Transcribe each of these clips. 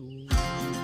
เ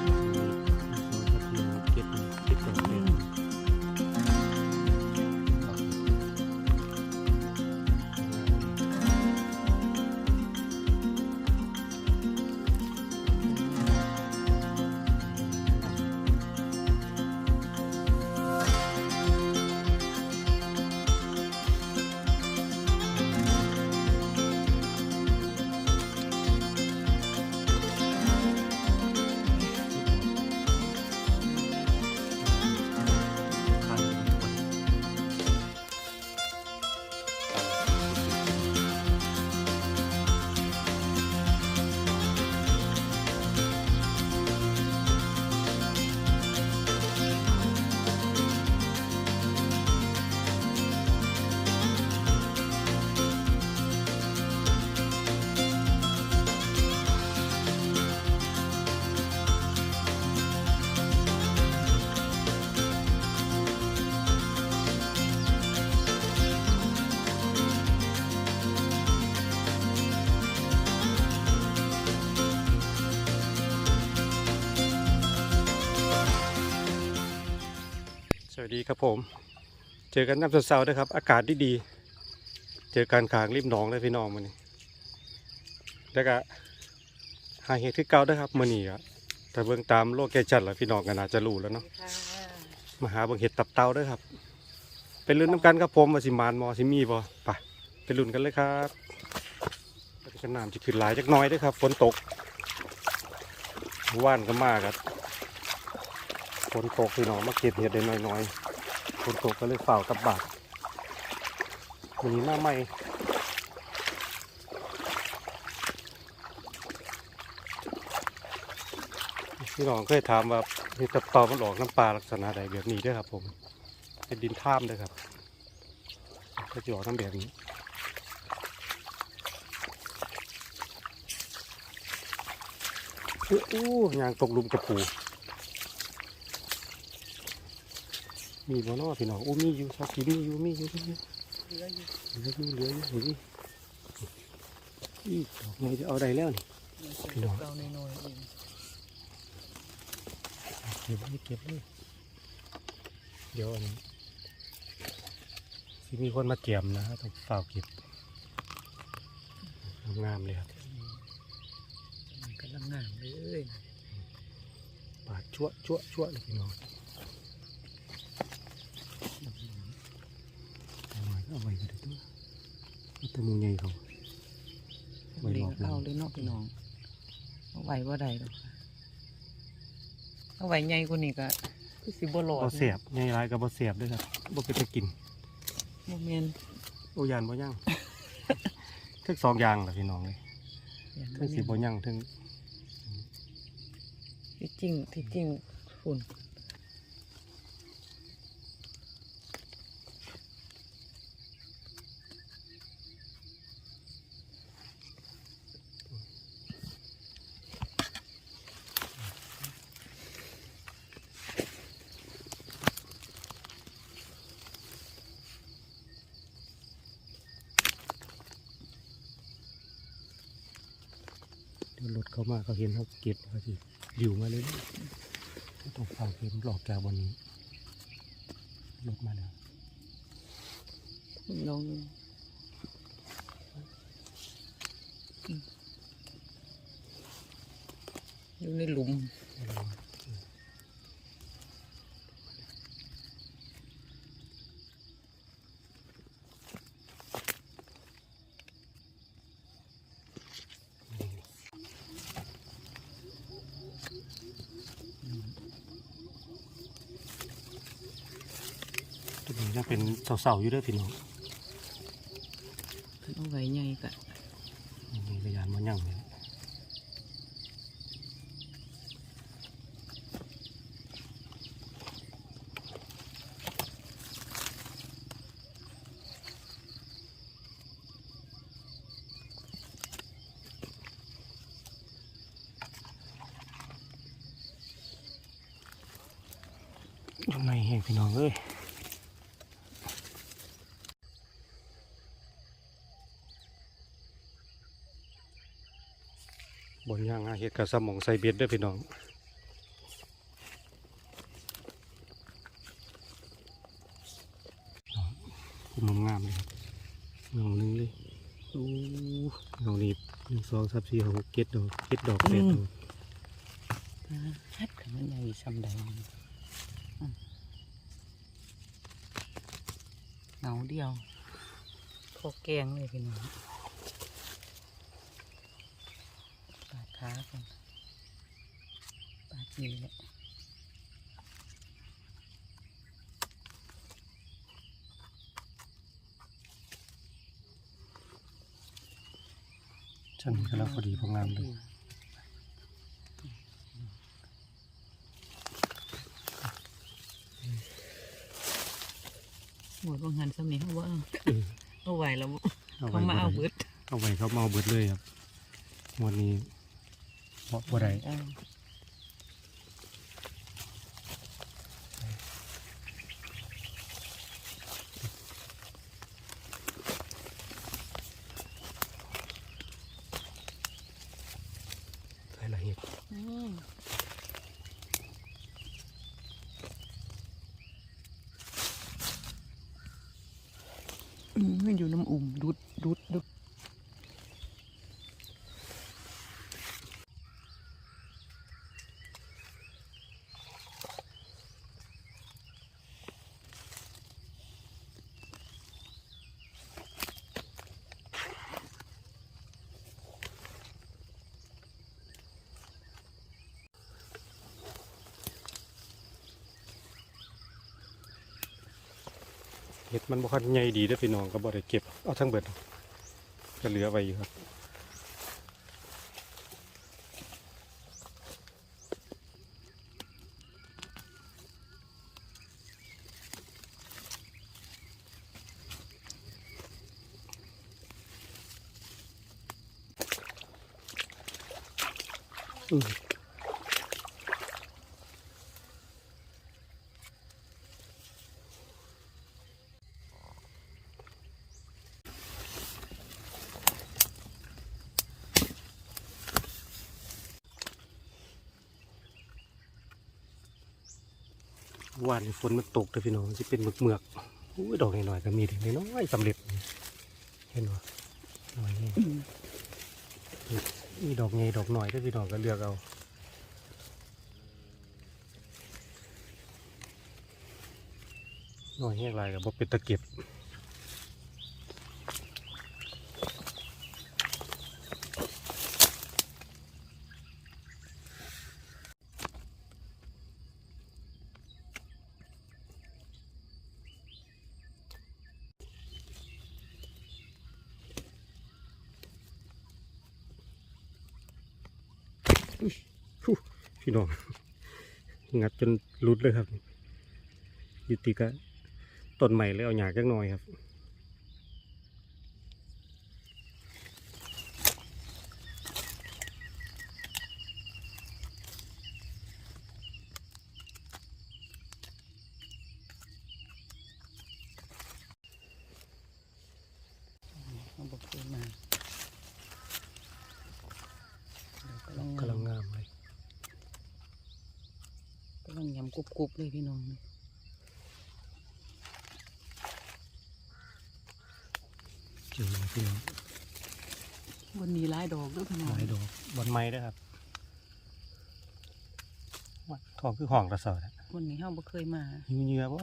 วัสดีครับผม เจอกันน้ำเสาร์ๆด้ครับ อากาศดีๆเจอกันขางริมหนองเลยพี่น้องมันนี่แล้วก็หาเห็ดที่เก่าด้ครับมื่อนี้อะถ้าเบิ่งตามโลกแกจัดแล้วพี่น้องก็น่าจะรู้แล้วเนาะมาหาเบิ่งเห็ดตับเต่าด้วยครับ เป็นรุ่นน้ำกันครับผมว่าสิมานมอสิมีบ่ไปเป็นรุ่นกันเลยครับกันน้ำจะขึ้นหลายจักน้อยด้วยครับฝนตกว่านก็มากครับ นตกพี่น้องมาเก็บเห็ดได้น้อยๆฝนตกก็เลยเฝ้ากับบาดวันนี้หน้าใหม่พี่น้องเคยถามว่าเห็ดตับต่ามันออกน้ำปลาลักษณะใดแบบนี้ด้วยครับผมเป็นดินท่ามด้วยครับก็จะออกน้ำแบบนี้อู้อู้ยางตกลุมกระปู มีบ่เนอพี่น้องอู้มีอยู่สักทีมีอยู่มีอยู่มีอยู่เหลืออยู่เหลืออยู่เหลืออยู่เห็นดิอีดอกไงจะเอาได้แล้วนี่พี่น้องเก่าน้อยๆเองเก็บเลยเก็บเลยเดี๋ยวอันนี้สิมีคนมาเตรียมนะต้องเฝ้าเก็บงามเลยครับมันกำลังงามเลยปาดชั่วชั่วชั่วเลยพี่น้อง เอาไว้เอาไว้กันตัวเอาตัวมือใหญ่เขาไว้เลี้รยองบหลังเอาเลยเนาะพี่น้องเอาไว้บ่ได้หรอกค่ะเอาไว้ใหญ่กว่านี้ก็คือสิบ่รอดบ่เสียบใหญ่ร้ายกับบ่เสียบด้วยครับบ่เป็นตะกินโมเมนโอ้ยานบ่ย่างทั้งสองอย่างแหละพี่น้องเลยทั้งสีบ่ย่างทั้งที่จริงที่จริงฝุ่น เขามาเขาเห็นเขาเก็บเขาสิอยู่มาเลยต้องฟังเพลงหลอกจากวันนี้ลบมาแล้วน้องอยู่ในหลุม ตัวนี้ยัง เป็นเสาๆอยู่เด้วยพี่น้องเอาไว้ใหญ่ก็นี่กระยานมันย่างเลยยังไงแห้งพี่น้องเอ้ยบนย่างง่าย เห็ดกับสมองใส่เบ็ดเด้วยพี่น้องคุ้มงามเลยครับเงาหนึ่งเลยโอ้เงานี้หนึ่งสองสามสี่ห้าหกเจ็ดดอกเจ็ดดอกแปดดอกฮัดกันมันใหญ่ซ้ำใดอืมเงาเดียวพอแกงเลยพี่น้องปาด ขากันปาดนี่แหละฉันก็แล้วพอดีพองามเลยหมดว่างานสมัยเขาว่าเออเอาไหวแล้วบ่เอาเขาไว้มาบ่เอาได้เบิดเอาไว้เขามาเอาเบิดเลยครับหมดนี้บ่บ่ได้เอาใส่ละเห็ดอืมอืมมันอยู่น้ำอุ่มดุดดุดดุด เห็ดมันบ่คันใหญ่ดีเด้อพี่น้องก็บ่ได้เก็บเอาทั้งเบิดก็เหลือไว้อยู่ครับอืม วานฝนมันตกเลยพี่น้องจะเป็นเมือกเมือกอุ้ยดอกหน่อยๆก็มีเด็กน้อยสำเร็จเห็นไหมหน่อยนี่มีดอกใหญ่ดอกหน่อยก็พี่น้องก็เลือกเอาหน่อยแห้งลายกับบ่เป็นตะเก็บ พี่น้องงัดจนรุดเลยครับ อยุติกะต้นใหม่เลยเอาหยาจักหน่อยครับ เขาบอกเคยมาเดี๋ยวกำลัง กำลังงามเลย กำลั งยำกรุบกรุบๆเลยพี่น้องเจอเลยพี่น้องวันนี้หลายดอกด้วยพี่น้องหลายดอกบอนไม้ด้วยครับว่าทองคือห้องกระสอบอะวันนี้เขาบ่เคยมาหิวเหงื่อบ่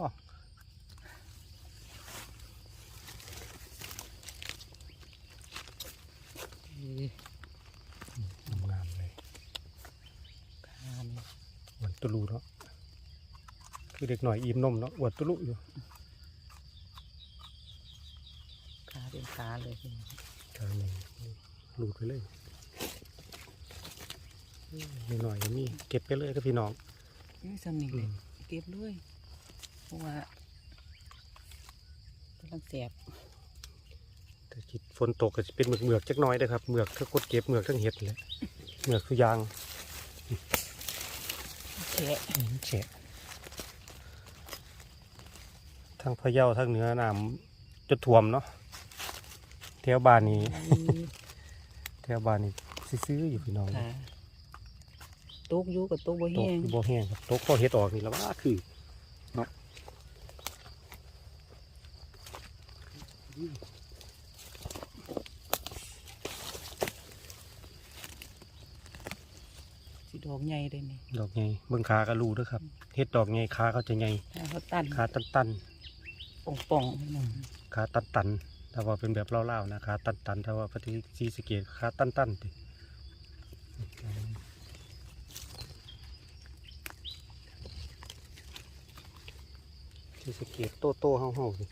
เอ้ย งามเลย ทาน หวานตุลูเนาะ คือเด็กหน่อยอิ่มนมเนาะหวานตุลูอยู่ขาเป็นขาเลยพี่น้องทางนี้ลูดไปเลยนิดหน่อยก็มีเก็บไปเลยก็พี่น้องนี่สำนิทอืเลยมเก็บเลยเพราะว่ากำลังแสบแต่คิดฝนตกก็จะเป็นเมือกเมือกๆจักหน้อยนะครับเมือกถ้ากดเก็บเมือกทั้งเห็ดเลยเมือกคือยางแฉะอืมแฉะ ทั้งพะเยาทั้งเหนือน้ำจะท่วมเนาะแถวบ้านนี้แถวบ้านนี้ซื้อๆอยู่พี่น้องขาตกอยู่กับตกบ่ตกแห้งบ่แห้งครับตกพอเฮ็ดออกนี่แล้วว่าคือเนาะสิดอกใหญ่เลยนี่ดอกใหญ่เบิ่งขาก็รู้เด้อครับเฮ็ดดอกใหญ่ขาเขาจะใหญ่ถ้าเขาตัน ขาตัน ป่องๆให้หน่อยๆขาตันๆถ้าว่าเป็นแบบเล่าวๆนะขาตันๆถ้าว่าปฏิซีสะเกตขาตันๆติซีสะเกตโตโตๆเฮาๆสิ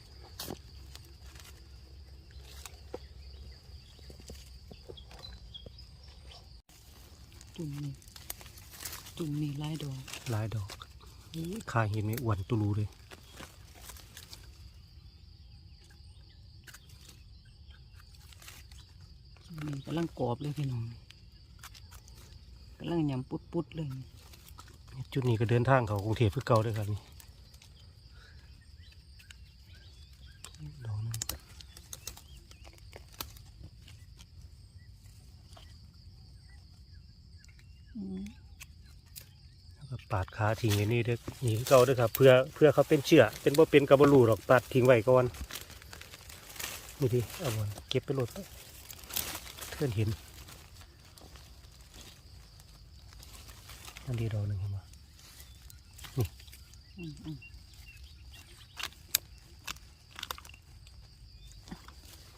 จุ่มนี่จุ่มนี่หลายดอกหลายดอกขาเห็นไม่อ้วนตุลูเลย จุ่มนี่ กำลังกรอบเลยพี่น้องกำลังยำปุดๆเลย จุดนี้ก็เดินทางเขากรุงเทพเพื่อเก่าด้วยครับนี่ดอกหนึงอืมแล้วก็ปาดขาทิ้งไว้นี่เด้อนี่คือเก่าด้วยครับ เพื่อเพื่อเขาเป็นเชื่อเป็นบ่เป็นกับบรูหรอกตัดทิ้งไว้ก่อนนี่ดิเอาไว้เก็บไปโหลดเพื่อนเห็นอันนี้ดอกหนึ่งเห็นไหมอืมอืม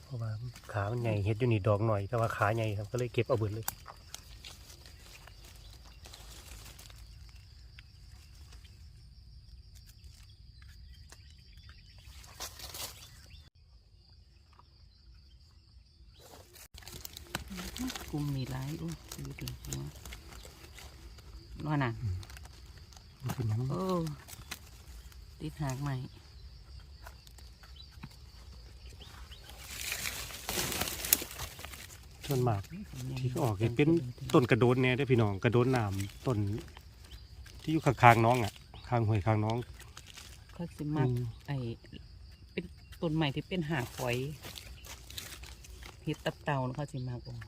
เพราะว่าขามันใหญ่เห็ดอยู่นี่ดอกหน่อย แต่ว่าขาใหญ่ครับก็เลยเก็บเอาเบิดเลย กลุ่มนี่หลายอุ้ยดูดิหัวว่าน่ะ มันเป็นหยัง เออติดหากใหม่ ส่วนมากที่เขาออกเห็นเป็นต้นกระโดนเนี่ยได้อพี่น้องกระโดนน้ำต้นที่อยู่ข้างๆน้องอะข้างห้วยข้างน้องเขาสิมักอืมไอเป็นต้นใหม่ที่เป็นหากฝอยเห็ดตับเต่านะเขาสิมักออก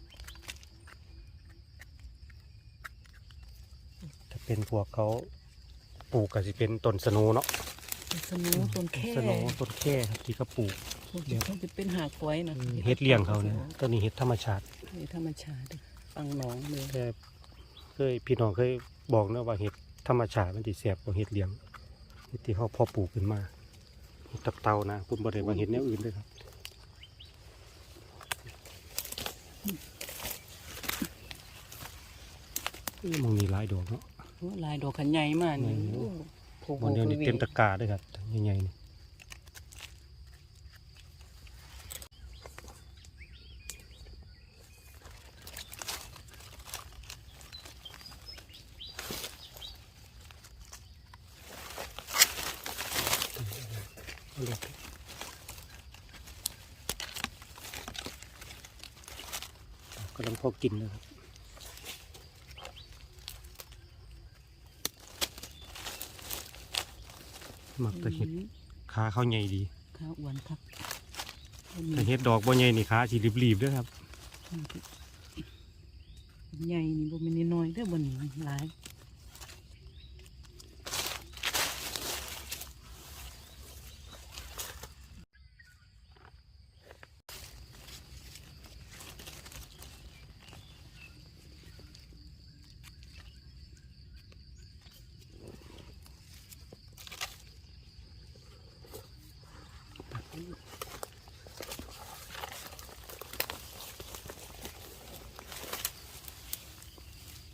ถ้าเป็นพวกเขาปลูกก็สิเป็นต้นสโนเนาะเป็นสนูต้นแค่สโนต้นแค่ครับที่เขาปลูก เดี๋ยวเขาจะเป็นหากฝอยนะเฮ็ดเลี้ยงเขาเนี่ยต้นนี้เฮ็ดธรรมชาติเฮ็ดธรรมชาติฟังหน้องเลยแต่เคยพี่น้องเคยบอกเนอะว่าเฮ็ดธรรมชาติมันสิแซ่บกว่าเฮ็ดเลี้ยงเฮ็ดที่เขาเพอปลูกขึ้นมาเฮ็ดตับเตานะผมบ่ได้ว่าเฮ็ดแนวอื่นเลยครับเอ้ยมึงมีหลายดอกเนาะโอ้ลายดอกขันใหญ่มากนี่โอ้โอ้โหวันเดียวนี่เต็มตะกร้าด้วยครับใหญ่ๆนี่ กำลังพอกินเลยครับหมักแตะเห็ดขาเขาใหญ่ดีข้าวอ้วนครับแต่เห็ดดอกบ่ใหญ่นี่ขาสีรีบๆเด้วยครับใหญ่นี่บ่แม่นน้อยๆเด้อบ่นี่หลาย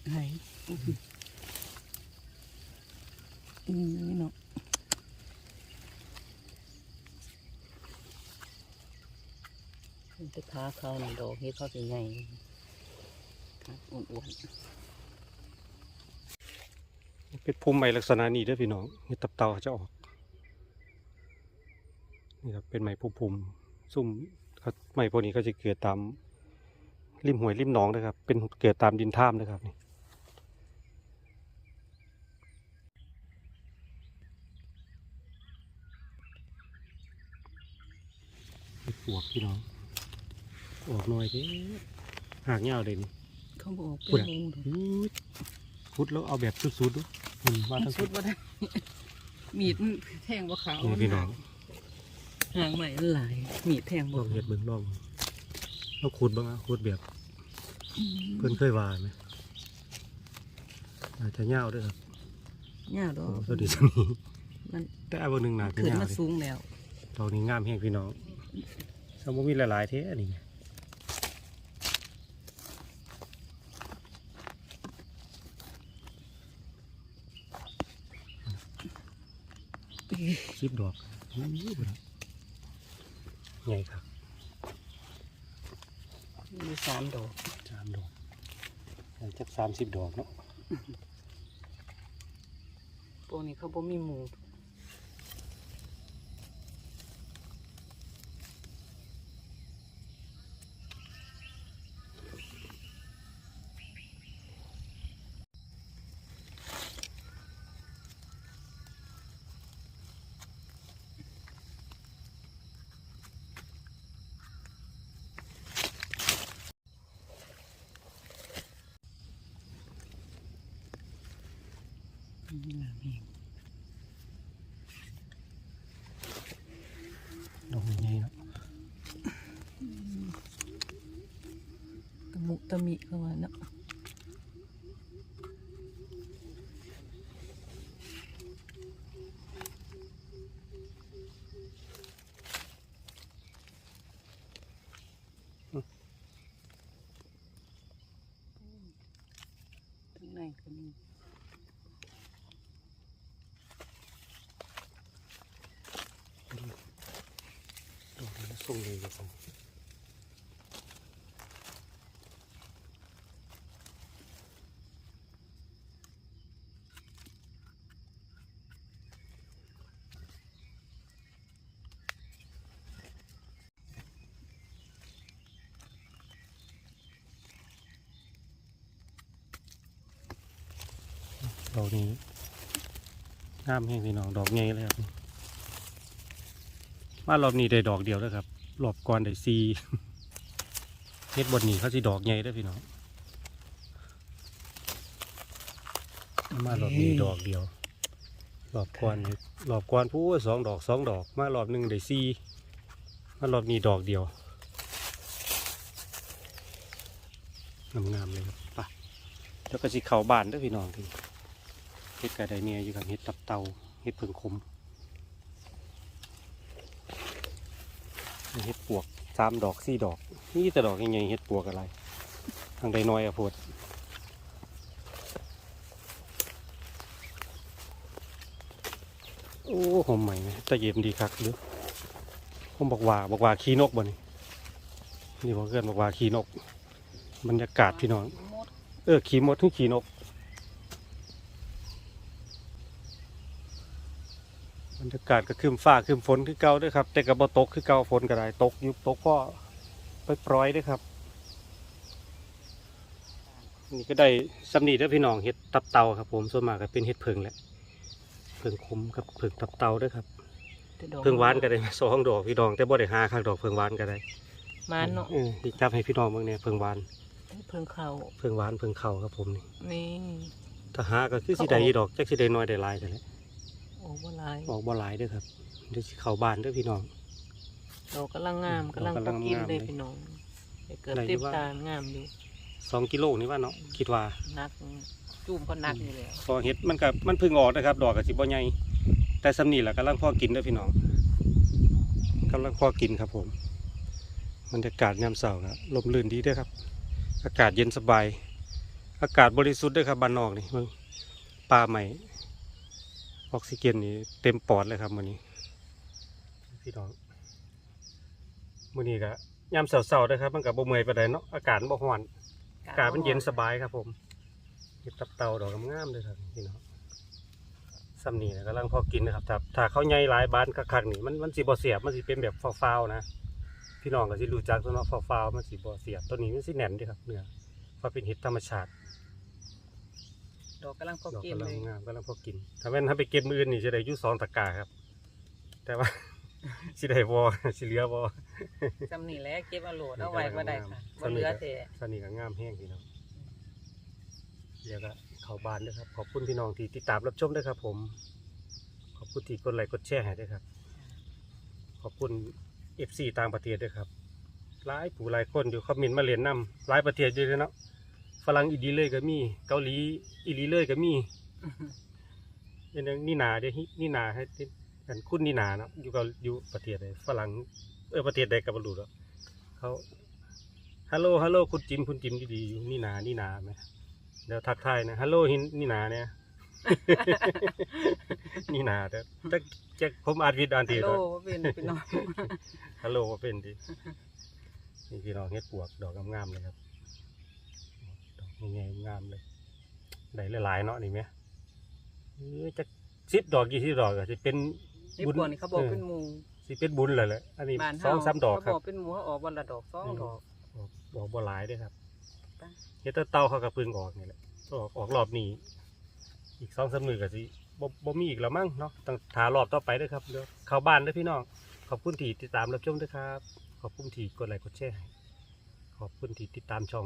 ไหนอื้อหืออืมนี่เนาะมันจะขาเขาหน่อยดอกเฮ็ดเขาสิใหญ่อ้วนๆเป็นภูมิใหม่ลักษณะนี้ด้อพี่น้องเห็ดตับเต่าจะออก เป็นไม้ภูมิภูมิซุ่มเขาไม้พวกนี้ก็จะเกิดตามริมห้วยริมหนองนะครับ เป็นเกิดตามดินท่ามนะครับนี่เห็ดปวกพี่น้องออกหน่อยเด้หากเงาวเลยนี่ๆเขาบอกพูเป็ดนอะรูอู้ยพุดแล้วเอาแบบสุดๆดูอืมว่าทั้งสุสุดดบ่ได้มีดมันแทงบ่ขาวนี่พี่น้อง หางใหม่มันหลาย มีดแทงลบ่องเห็ดเบิ่งลองเราขุดบ้างอะขุดแบบเพื่อนเคยว่าไหมอาจจะเงาวด้วยครับยาวดอโอ้กสวัสดีสวัสดีมันแต่อันบนหนึ่งหนาจะขึ้นเงาวมาเลยสูงแล้วดอกนี้งามแห้งพี่น้องสมมติมีหลายๆเท่อันนี้ไงสิบดอกอู้หูบ่ล่ะ ใหญ่ครับมีสามดอกสามดอกใหญ่จักสามสิบดอกเนาะพวกนี้เขาบ่มีหมู ดอกใหญ่เนาะตะมุตะมิเข้ามาเนาะ ข้างในก็มี ดอกนี้ ส่งเลยครับผมดอกนี้งามแห้งพี่น้องดอกใหญ่เลยครับมารอบนี้ได้ดอกเดียวแล้วครับ รอบก่อนได้ซีเฮ็ดบนนี้เขาสิดอกใหญ่ได้พี่น้องมารอบนี้ดอกเดียวรอบก่อนนี่รอบก่อนผู้สองดอกสองดอก มารอบหนึ่งได้ซีมารอบนี้ดอกเดียวงามๆเลยครับไปแล้วก็สิเข่าบานด้วยพี่น้องทีเฮ็ดกระไดเนียอยู่กับเฮ็ดตับเตาเฮ็ดเพิงคม เห็ดปวกสามดอกสี่ดอก นี่แต่ดอกยังไงเห็ดปวกอะไร ทางใดน้อยอะพดโอ้หอมใหม่ไหมตะเย็นดีคักหรือผมบอกว่าบอกว่าขี้นกบ่นี่นี่บอกเกินบอกว่าขี้นก บรรยากาศพี่น้อง เออ ขี่มดถึงขี่นก บรรยากาศก็คืมฟ้าคืมฝนคือเก่าเด้วยครับ แต่ก็บ่ตกคือเก่าฝนก็ได้ตกอยุบตกก็ไปปล่อยๆเด้วยครับ นี่ก็ได้สำนีเด้อพี่น้องเห็ดตับเตาครับ ผมส่วนมากก็เป็นเห็ดเพิงแหละเพิงคมกับเพิงตับเตาเด้วยครับแต่ดอกเพิงหวานก็ได้มาสองดอกพี่น้องแต่บ่ได้หาข้างดอกเพิงหวานก็ได้มันเนาะเออสิจับให้พี่น้องเบิ่งเนี่ยเพิงหวานเพิ่งเข้าเพิงหวานเพิงเข่าครับผมนี่นี่ถ้าหาก็คือสิได้อีดอกจักสิได้น้อยได้หลายกันแหละ โอ้บ่หลายออกบ่หลายเด้อครับเดี๋ยวสิเข้าบ้านเด้อพี่น้อง ดอกกำลังงามดอกกำลังกำลัพงอกินงามเลยเลย พี่น้องแต่เกิดได้อยู่เต็มว่าตางามอยู่สองกิโลนี่ว่าเนาะคิดว่านักจุ่มก็นักอยู่แล้วพอเห็ดมันกับมันเพึ่งออกนะครับ ดอกกับสิบ่ใหญ่แต่สำนีแหละกำลังพอกินเด้อพี่น้องกำลังพอกินครับผมบรรยากาศยามเสาร์ครับลมลื่นดีเด้วยครับ อากาศเย็นสบาย อากาศบริสุทธิ์เด้วยครับบ้านนอกนี่เมืองป่าใหม่ ออกซิเจนนี่เต็มปอดเลยครับมื้อนี้ พี่น้องมื้อนี้ก็ยามเสาร์ๆเด้อครับ มันก็บ่เมื่อยปานใดเนาะอากาศบ่ร้อนอากาศมันเย็นสบายครับ ผมเห็ดตับเต่าดอกงามๆเลยครับพี่น้องซ้ำนี่นะกำลังพอกินนะครับถ้าถ้าเขาใหญ่หลายบานคักนี่มันมันสีบ่เสียบมันสิเป็นแบบฟาวๆนะพี่น้องก็สิรู้จักตัวเนาะฟาวๆมันสิบ่เสียบตัวนี้มันสิแน่นเดีครับเนื้อเพราะเป็นเห็ดธรรมชาติ ดอกกำลังพอดอกกินกำลัเลงยงามกำลังพอกิน ถ้าแม่นถ้าไปเก็บมืออื่นนี่จะได้อยู่สองตะกร้าครับ แต่ว่า สิได้บ่สิเหลือบ่จำนี่แหละเก็บเอาโหลดเอาไว้บ่ได้ค่ะสำบ่นีเหลือก็แต่สำนีก็งามแห้งพี่น้องเดี๋ยวก็เขาเข้าบ้านด้วยครับ ขอบคุณพี่น้องที่ติดตามรับชมด้วยครับ ผม ขอบคุณที่กดไลค์กดแชร์ให้ด้วยครับ ขอบคุณเอฟซีต่างประเทศด้วยครับหลายผู้หลายคนอยู่คอมเมนต์มาเรียนนํหลายประเทศอยู่เลยเนาะ ฝรั่งอีดีเลยก็มี เกาหลีอีดีเลยก็มีเป็นอย่างนี่นาเด้ฮินี่นาให้ที่กันคุณนี่นาเนาะอยู่กับอยู่ประเทศใดฝรั่งเออประเทศใดกับบรรลุแล้วเขาฮัลโหลฮัลโหลคุณจิมคุณจิมดีๆอยู่นี่นานี่นาไหมเดี๋ยวทักทายนะฮัลโหลหินนี่นาเนี่ยนี่นาแต่แต่แจ็คผมอาจวิดอ่านทีโลแล้วเป็นพี่น้องฮัลโหลว่าเป็นดินี่พี่น้องเฮ็ดปวกดอกงามๆเลยครับ ดอกใหญ่ๆงามเลยได้หลายๆเนาะนี่ไหมเออจะสิบดอกกี่สิบดอกก็จะเป็นนี่ปวกนี่เขาบอกเป็นหมูสิเป็นบุญเลยแหละอันนี้บ้านสองสามดอกคเขารับ บอกเป็นหมูเขาออกวันละดอกสองดอก ออกดอกบัวหลายเด้วยครับไป เฮ็ดแต่เต้าเขากระพึ่งออกนี่แหละออกออกรอบนี้ อีกสองสามมือก็สิบ่บ่มีอีกแล้วมั้งเนาะต้องถารอบต่อไปเด้วยครับเดี๋ยวเข้าบ้านเด้วยพี่น้องขอบคุณที่ติดตามรับชมด้วยครับ ขอบคุณที่กดไลค์กดแชร์ให้ขอบคุณที่ติดตามช่อง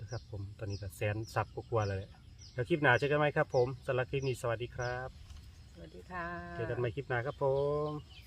นะครับผมตอนนี้ก็แสนซับกว่าๆแล้วแหละแล้วคลิปหน้าเจอกันไหมครับผมสำหรับคลิปนี้สวัสดีครับ สวัสดีค่ะ เจอกันใหม่คลิปหน้าครับผม